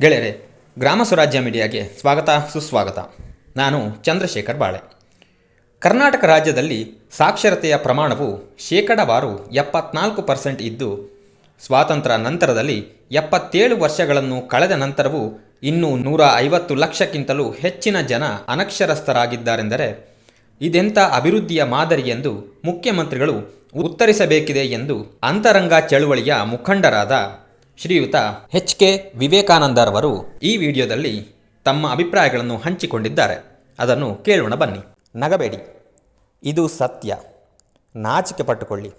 ಗೆಳೆಯರೆ, ಗ್ರಾಮ ಸ್ವರಾಜ್ಯ ಮೀಡಿಯಾಗೆ ಸ್ವಾಗತ, ಸುಸ್ವಾಗತ. ನಾನು ಚಂದ್ರಶೇಖರ್ ಬಾಳೆ. ಕರ್ನಾಟಕ ರಾಜ್ಯದಲ್ಲಿ ಸಾಕ್ಷರತೆಯ ಪ್ರಮಾಣವು ಶೇಕಡವಾರು ಎಪ್ಪತ್ನಾಲ್ಕು ಪರ್ಸೆಂಟ್ ಇದ್ದು, ಸ್ವಾತಂತ್ರ್ಯ ನಂತರದಲ್ಲಿ ಎಪ್ಪತ್ತೇಳು ವರ್ಷಗಳನ್ನು ಕಳೆದ ನಂತರವೂ ಇನ್ನೂ ನೂರ ಐವತ್ತು ಲಕ್ಷಕ್ಕಿಂತಲೂ ಹೆಚ್ಚಿನ ಜನ ಅನಕ್ಷರಸ್ಥರಾಗಿದ್ದಾರೆಂದರೆ, ಇದೆಂಥ ಅಭಿವೃದ್ಧಿಯ ಮಾದರಿ ಎಂದು ಮುಖ್ಯಮಂತ್ರಿಗಳು ಉತ್ತರಿಸಬೇಕಿದೆ ಎಂದು ಅಂತರಂಗ ಚಳುವಳಿಯ ಮುಖಂಡರಾದ ಶ್ರೀಯುತ ಎಚ್ ಕೆ ವಿವೇಕಾನಂದರವರು ಈ ವಿಡಿಯೋದಲ್ಲಿ ತಮ್ಮ ಅಭಿಪ್ರಾಯಗಳನ್ನು ಹಂಚಿಕೊಂಡಿದ್ದಾರೆ. ಅದನ್ನು ಕೇಳೋಣ ಬನ್ನಿ. ನಗಬೇಡಿ. ಇದು ಸತ್ಯ. ನಾಚಿಕೆ ಪಟ್ಟುಕೊಳ್ಳಿ.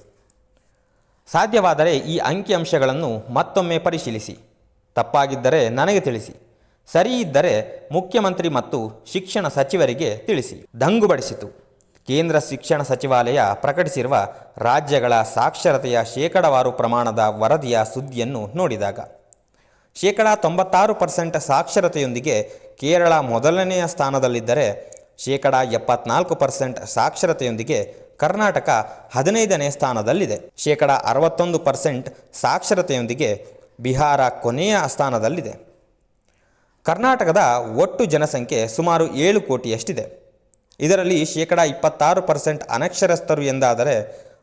ಸಾಧ್ಯವಾದರೆ ಈ ಅಂಕಿಅಂಶಗಳನ್ನು ಮತ್ತೊಮ್ಮೆ ಪರಿಶೀಲಿಸಿ. ತಪ್ಪಾಗಿದ್ದರೆ ನನಗೆ ತಿಳಿಸಿ. ಸರಿ ಇದ್ದರೆ ಮುಖ್ಯಮಂತ್ರಿ ಮತ್ತು ಶಿಕ್ಷಣ ಸಚಿವರಿಗೆ ತಿಳಿಸಿ. ದಂಗುಬಡಿಸಿತು. ಕೇಂದ್ರ ಶಿಕ್ಷಣ ಸಚಿವಾಲಯ ಪ್ರಕಟಿಸಿರುವ ರಾಜ್ಯಗಳ ಸಾಕ್ಷರತೆಯ ಶೇಕಡವಾರು ಪ್ರಮಾಣದ ವರದಿಯ ಸುದ್ದಿಯನ್ನು ನೋಡಿದಾಗ, ಶೇಕಡ ತೊಂಬತ್ತಾರು ಪರ್ಸೆಂಟ್ ಸಾಕ್ಷರತೆಯೊಂದಿಗೆ ಕೇರಳ ಮೊದಲನೆಯ ಸ್ಥಾನದಲ್ಲಿದ್ದರೆ, ಶೇಕಡ ಎಪ್ಪತ್ನಾಲ್ಕು ಪರ್ಸೆಂಟ್ ಸಾಕ್ಷರತೆಯೊಂದಿಗೆ ಕರ್ನಾಟಕ ಹದಿನೈದನೇ ಸ್ಥಾನದಲ್ಲಿದೆ. ಶೇಕಡ ಅರವತ್ತೊಂದು ಪರ್ಸೆಂಟ್ ಸಾಕ್ಷರತೆಯೊಂದಿಗೆ ಬಿಹಾರ ಕೊನೆಯ ಸ್ಥಾನದಲ್ಲಿದೆ. ಕರ್ನಾಟಕದ ಒಟ್ಟು ಜನಸಂಖ್ಯೆ ಸುಮಾರು ಏಳು ಕೋಟಿಯಷ್ಟಿದೆ. ಇದರಲ್ಲಿ ಶೇಕಡ ಇಪ್ಪತ್ತಾರು ಪರ್ಸೆಂಟ್ ಅನಕ್ಷರಸ್ಥರು ಎಂದಾದರೆ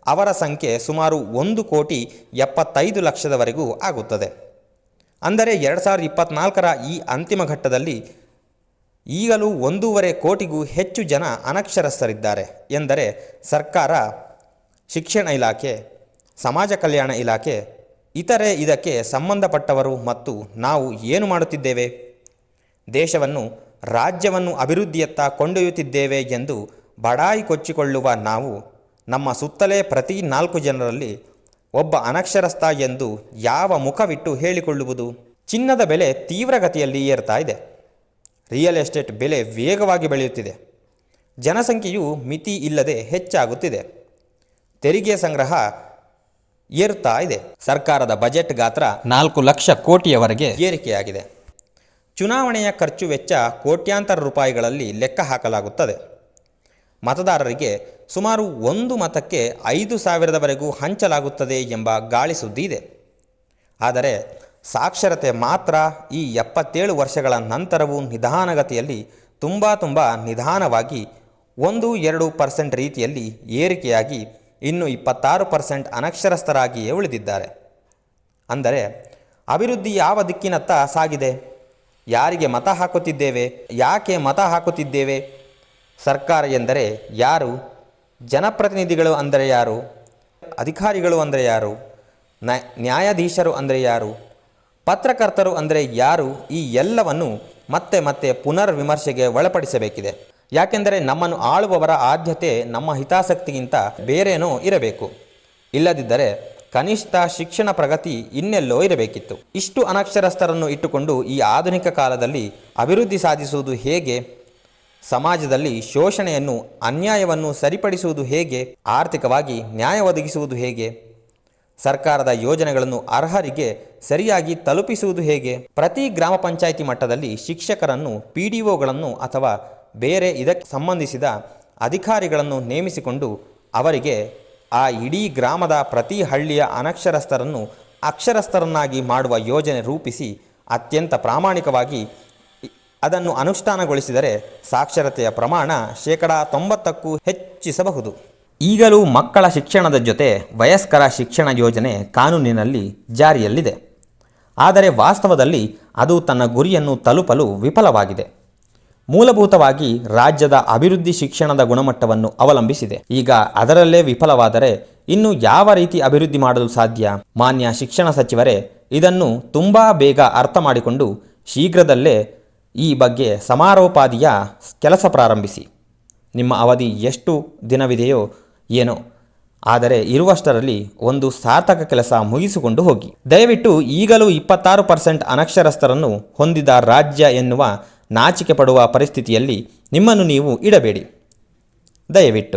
ಅವರ ಸಂಖ್ಯೆ ಸುಮಾರು ಒಂದು ಕೋಟಿ ಎಪ್ಪತ್ತೈದು ಲಕ್ಷದವರೆಗೂ ಆಗುತ್ತದೆ. ಅಂದರೆ ಎರಡು ಸಾವಿರದ ಇಪ್ಪತ್ನಾಲ್ಕರ ಈ ಅಂತಿಮ ಘಟ್ಟದಲ್ಲಿ ಈಗಲೂ ಒಂದೂವರೆ ಕೋಟಿಗೂ ಹೆಚ್ಚು ಜನ ಅನಕ್ಷರಸ್ಥರಿದ್ದಾರೆ ಎಂದರೆ ಸರ್ಕಾರ, ಶಿಕ್ಷಣ ಇಲಾಖೆ, ಸಮಾಜ ಕಲ್ಯಾಣ ಇಲಾಖೆ, ಇತರೆ ಇದಕ್ಕೆ ಸಂಬಂಧಪಟ್ಟವರು ಮತ್ತು ನಾವು ಏನು ಮಾಡುತ್ತಿದ್ದೇವೆ? ದೇಶವನ್ನು ರಾಜ್ಯವನ್ನು ಅಭಿವೃದ್ಧಿಯತ್ತ ಕೊಂಡೊಯ್ಯುತ್ತಿದ್ದೇವೆ ಎಂದು ಬಡಾಯಿ ಕೊಚ್ಚಿಕೊಳ್ಳುವ ನಾವು ನಮ್ಮ ಸುತ್ತಲೇ ಪ್ರತಿ ನಾಲ್ಕು ಜನರಲ್ಲಿ ಒಬ್ಬ ಅನಕ್ಷರಸ್ಥ ಎಂದು ಯಾವ ಮುಖವಿಟ್ಟು ಹೇಳಿಕೊಳ್ಳುವುದು? ಚಿನ್ನದ ಬೆಲೆ ತೀವ್ರಗತಿಯಲ್ಲಿ ಏರ್ತಾ ಇದೆ. ರಿಯಲ್ ಎಸ್ಟೇಟ್ ಬೆಲೆ ವೇಗವಾಗಿ ಬೆಳೆಯುತ್ತಿದೆ. ಜನಸಂಖ್ಯೆಯು ಮಿತಿ ಇಲ್ಲದೆ ಹೆಚ್ಚಾಗುತ್ತಿದೆ. ತೆರಿಗೆ ಸಂಗ್ರಹ ಏರುತ್ತಾ ಇದೆ. ಸರ್ಕಾರದ ಬಜೆಟ್ ಗಾತ್ರ ನಾಲ್ಕು ಲಕ್ಷ ಕೋಟಿಯವರೆಗೆ ಏರಿಕೆಯಾಗಿದೆ. ಚುನಾವಣೆಯ ಖರ್ಚು ವೆಚ್ಚ ಕೋಟ್ಯಾಂತರ ರೂಪಾಯಿಗಳಲ್ಲಿ ಲೆಕ್ಕ ಹಾಕಲಾಗುತ್ತದೆ. ಮತದಾರರಿಗೆ ಸುಮಾರು ಒಂದು ಮತಕ್ಕೆ ಐದು ಸಾವಿರದವರೆಗೂ ಹಂಚಲಾಗುತ್ತದೆ ಎಂಬ ಗಾಳಿ ಸುದ್ದಿ ಇದೆ. ಆದರೆ ಸಾಕ್ಷರತೆ ಮಾತ್ರ ಈ ಎಪ್ಪತ್ತೇಳು ವರ್ಷಗಳ ನಂತರವೂ ನಿಧಾನಗತಿಯಲ್ಲಿ ತುಂಬ ತುಂಬ ನಿಧಾನವಾಗಿ ಒಂದು ಎರಡು ಪರ್ಸೆಂಟ್ ರೀತಿಯಲ್ಲಿ ಏರಿಕೆಯಾಗಿ ಇನ್ನು ಇಪ್ಪತ್ತಾರು ಪರ್ಸೆಂಟ್ ಅನಕ್ಷರಸ್ಥರಾಗಿಯೇ ಉಳಿದಿದ್ದಾರೆ. ಅಂದರೆ ಅಭಿವೃದ್ಧಿ ಯಾವ ದಿಕ್ಕಿನತ್ತ ಸಾಗಿದೆ? ಯಾರಿಗೆ ಮತ ಹಾಕುತ್ತಿದ್ದೇವೆ? ಯಾಕೆ ಮತ ಹಾಕುತ್ತಿದ್ದೇವೆ? ಸರ್ಕಾರ ಎಂದರೆ ಯಾರು? ಜನಪ್ರತಿನಿಧಿಗಳು ಅಂದರೆ ಯಾರು? ಅಧಿಕಾರಿಗಳು ಅಂದರೆ ಯಾರು? ನ್ಯಾಯಾಧೀಶರು ಅಂದರೆ ಯಾರು? ಪತ್ರಕರ್ತರು ಅಂದರೆ ಯಾರು? ಈ ಎಲ್ಲವನ್ನು ಮತ್ತೆ ಮತ್ತೆ ಪುನರ್ ವಿಮರ್ಶೆಗೆ ಒಳಪಡಿಸಬೇಕಿದೆ. ಯಾಕೆಂದರೆ ನಮ್ಮನ್ನು ಆಳುವವರ ಆದ್ಯತೆ ನಮ್ಮ ಹಿತಾಸಕ್ತಿಗಿಂತ ಬೇರೇನೋ ಇರಬೇಕು. ಇಲ್ಲದಿದ್ದರೆ ಕನಿಷ್ಠ ಶಿಕ್ಷಣ ಪ್ರಗತಿ ಇನ್ನೆಲ್ಲೋ ಇರಬೇಕಿತ್ತು. ಇಷ್ಟು ಅನಕ್ಷರಸ್ಥರನ್ನು ಇಟ್ಟುಕೊಂಡು ಈ ಆಧುನಿಕ ಕಾಲದಲ್ಲಿ ಅಭಿವೃದ್ಧಿ ಸಾಧಿಸುವುದು ಹೇಗೆ? ಸಮಾಜದಲ್ಲಿ ಶೋಷಣೆಯನ್ನು, ಅನ್ಯಾಯವನ್ನು ಸರಿಪಡಿಸುವುದು ಹೇಗೆ? ಆರ್ಥಿಕವಾಗಿ ನ್ಯಾಯ ಒದಗಿಸುವುದು ಹೇಗೆ? ಸರ್ಕಾರದ ಯೋಜನೆಗಳನ್ನು ಅರ್ಹರಿಗೆ ಸರಿಯಾಗಿ ತಲುಪಿಸುವುದು ಹೇಗೆ? ಪ್ರತಿ ಗ್ರಾಮ ಪಂಚಾಯಿತಿ ಮಟ್ಟದಲ್ಲಿ ಶಿಕ್ಷಕರನ್ನು, ಪಿ ಡಿ ಒಗಳನ್ನು ಅಥವಾ ಬೇರೆ ಇದಕ್ಕೆ ಸಂಬಂಧಿಸಿದ ಅಧಿಕಾರಿಗಳನ್ನು ನೇಮಿಸಿಕೊಂಡು ಅವರಿಗೆ ಆ ಇಡೀ ಗ್ರಾಮದ ಪ್ರತಿ ಹಳ್ಳಿಯ ಅನಕ್ಷರಸ್ಥರನ್ನು ಅಕ್ಷರಸ್ಥರನ್ನಾಗಿ ಮಾಡುವ ಯೋಜನೆ ರೂಪಿಸಿ ಅತ್ಯಂತ ಪ್ರಾಮಾಣಿಕವಾಗಿ ಅದನ್ನು ಅನುಷ್ಠಾನಗೊಳಿಸಿದರೆ ಸಾಕ್ಷರತೆಯ ಪ್ರಮಾಣ ಶೇಕಡ ತೊಂಬತ್ತಕ್ಕೂ ಹೆಚ್ಚಿಸಬಹುದು. ಈಗಲೂ ಮಕ್ಕಳ ಶಿಕ್ಷಣದ ಜೊತೆ ವಯಸ್ಕರ ಶಿಕ್ಷಣ ಯೋಜನೆ ಕಾನೂನಿನಲ್ಲಿ ಜಾರಿಯಲ್ಲಿದೆ. ಆದರೆ ವಾಸ್ತವದಲ್ಲಿ ಅದು ತನ್ನ ಗುರಿಯನ್ನು ತಲುಪಲು ವಿಫಲವಾಗಿದೆ. ಮೂಲಭೂತವಾಗಿ ರಾಜ್ಯದ ಅಭಿವೃದ್ಧಿ ಶಿಕ್ಷಣದ ಗುಣಮಟ್ಟವನ್ನು ಅವಲಂಬಿಸಿದೆ. ಈಗ ಅದರಲ್ಲೇ ವಿಫಲವಾದರೆ ಇನ್ನು ಯಾವ ರೀತಿ ಅಭಿವೃದ್ಧಿ ಮಾಡಲು ಸಾಧ್ಯ? ಮಾನ್ಯ ಶಿಕ್ಷಣ ಸಚಿವರೇ, ಇದನ್ನು ತುಂಬ ಬೇಗ ಅರ್ಥ ಮಾಡಿಕೊಂಡು ಶೀಘ್ರದಲ್ಲೇ ಈ ಬಗ್ಗೆ ಸಮಾರೋಪಾದಿಯ ಕೆಲಸ ಪ್ರಾರಂಭಿಸಿ. ನಿಮ್ಮ ಅವಧಿ ಎಷ್ಟು ದಿನವಿದೆಯೋ ಏನೋ. ಆದರೆ ಇರುವಷ್ಟರಲ್ಲಿ ಒಂದು ಸಾರ್ಥಕ ಕೆಲಸ ಮುಗಿಸಿಕೊಂಡು ಹೋಗಿ. ದಯವಿಟ್ಟು ಈಗಲೂ ಇಪ್ಪತ್ತಾರು ಪರ್ಸೆಂಟ್ ಅನಕ್ಷರಸ್ಥರನ್ನು ಹೊಂದಿದ ರಾಜ್ಯ ಎನ್ನುವ ನಾಚಿಕೆ ಪಡುವ ಪರಿಸ್ಥಿತಿಯಲ್ಲಿ ನಿಮ್ಮನ್ನು ನೀವು ಇಡಬೇಡಿ. ದಯವಿಟ್ಟು.